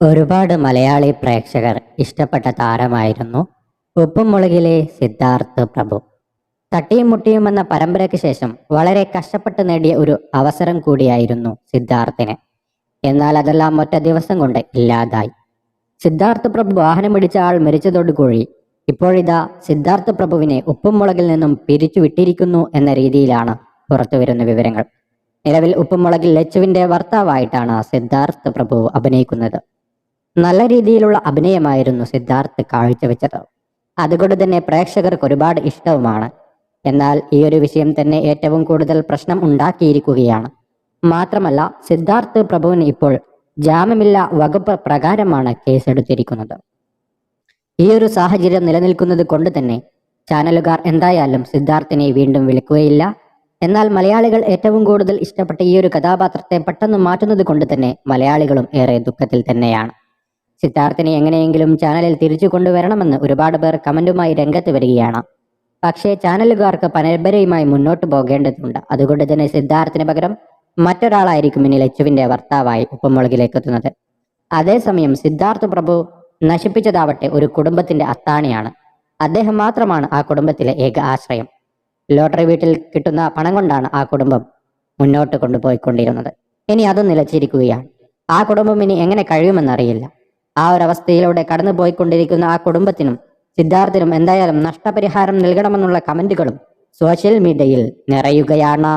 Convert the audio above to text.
ഒരുപാട് മലയാളി പ്രേക്ഷകർ ഇഷ്ടപ്പെട്ട താരമായിരുന്നു ഉപ്പും മുളകിലെ സിദ്ധാർത്ഥ് പ്രഭു. തട്ടിയും മുട്ടിയും എന്ന പരമ്പരയ്ക്ക് ശേഷം വളരെ കഷ്ടപ്പെട്ട് നേടിയ ഒരു അവസരം കൂടിയായിരുന്നു സിദ്ധാർത്ഥിന്. എന്നാൽ അതെല്ലാം ഒറ്റ ദിവസം കൊണ്ട് ഇല്ലാതായി. സിദ്ധാർത്ഥ് പ്രഭു വാഹനമിടിച്ച ആൾ മരിച്ചതോട് മരിച്ചതോടുകൂടി ഇപ്പോഴിതാ സിദ്ധാർത്ഥ് പ്രഭുവിനെ ഉപ്പും മുളകിൽ നിന്നും പിരിച്ചു വിട്ടിരിക്കുന്നു എന്ന രീതിയിലാണ് പുറത്തുവരുന്ന വിവരങ്ങൾ. നിലവിൽ ഉപ്പുമുളകിൽ ലച്ചുവിന്റെ ഭർത്താവായിട്ടാണ് സിദ്ധാർത്ഥ് പ്രഭു അഭിനയിക്കുന്നത്. നല്ല രീതിയിലുള്ള അഭിനയമായിരുന്നു സിദ്ധാർത്ഥ് കാഴ്ചവെച്ചത്. അതുകൊണ്ട് തന്നെ പ്രേക്ഷകർക്ക് ഒരുപാട് ഇഷ്ടവുമാണ്. എന്നാൽ ഈ ഒരു വിഷയം തന്നെ ഏറ്റവും കൂടുതൽ പ്രശ്നം ഉണ്ടാക്കിയിരിക്കുകയാണ്. മാത്രമല്ല സിദ്ധാർത്ഥ് പ്രഭുവിന് ഇപ്പോൾ ജാമ്യമില്ല വകുപ്പ് പ്രകാരമാണ് കേസെടുത്തിരിക്കുന്നത്. ഈ ഒരു സാഹചര്യം നിലനിൽക്കുന്നത് കൊണ്ട് തന്നെ ചാനലുകാർ എന്തായാലും സിദ്ധാർത്ഥിനെ വീണ്ടും വിളിക്കുകയില്ല. എന്നാൽ മലയാളികൾ ഏറ്റവും കൂടുതൽ ഇഷ്ടപ്പെട്ട ഈ ഒരു കഥാപാത്രത്തെ പെട്ടെന്ന് മാറ്റുന്നത് കൊണ്ട് തന്നെ മലയാളികളും ഏറെ ദുഃഖത്തിൽ തന്നെയാണ്. സിദ്ധാർത്ഥിനെ എങ്ങനെയെങ്കിലും ചാനലിൽ തിരിച്ചു കൊണ്ടുവരണമെന്ന് ഒരുപാട് പേർ കമന്റുമായി രംഗത്ത് വരികയാണ്. പക്ഷേ ചാനലുകാർക്ക് പരമ്പരയുമായി മുന്നോട്ട് പോകേണ്ടതുണ്ട്. അതുകൊണ്ട് തന്നെ സിദ്ധാർത്ഥിന് പകരം മറ്റൊരാളായിരിക്കും ഇനി ലച്ചുവിന്റെ ഭർത്താവായി ഉപ്പുമുളകിലേക്കെത്തുന്നത്. അതേസമയം സിദ്ധാർത്ഥ് പ്രഭു നശിപ്പിച്ചതാവട്ടെ ഒരു കുടുംബത്തിന്റെ അത്താണിയാണ്. അദ്ദേഹം മാത്രമാണ് ആ കുടുംബത്തിലെ ഏക ആശ്രയം. ലോട്ടറി വീട്ടിൽ കിട്ടുന്ന പണം കൊണ്ടാണ് ആ കുടുംബം മുന്നോട്ട് കൊണ്ടുപോയിക്കൊണ്ടിരുന്നത്. ഇനി അത് നിലച്ചിരിക്കുകയാണ്. ആ കുടുംബം ഇനി എങ്ങനെ കഴിയുമെന്നറിയില്ല. ആ ഒരു അവസ്ഥയിലൂടെ കടന്നു പോയിക്കൊണ്ടിരിക്കുന്ന ആ കുടുംബത്തിനും സിദ്ധാർത്ഥിനും എന്തായാലും നഷ്ടപരിഹാരം നൽകണമെന്നുള്ള കമന്റുകളും സോഷ്യൽ മീഡിയയിൽ നിറയുകയാണ്.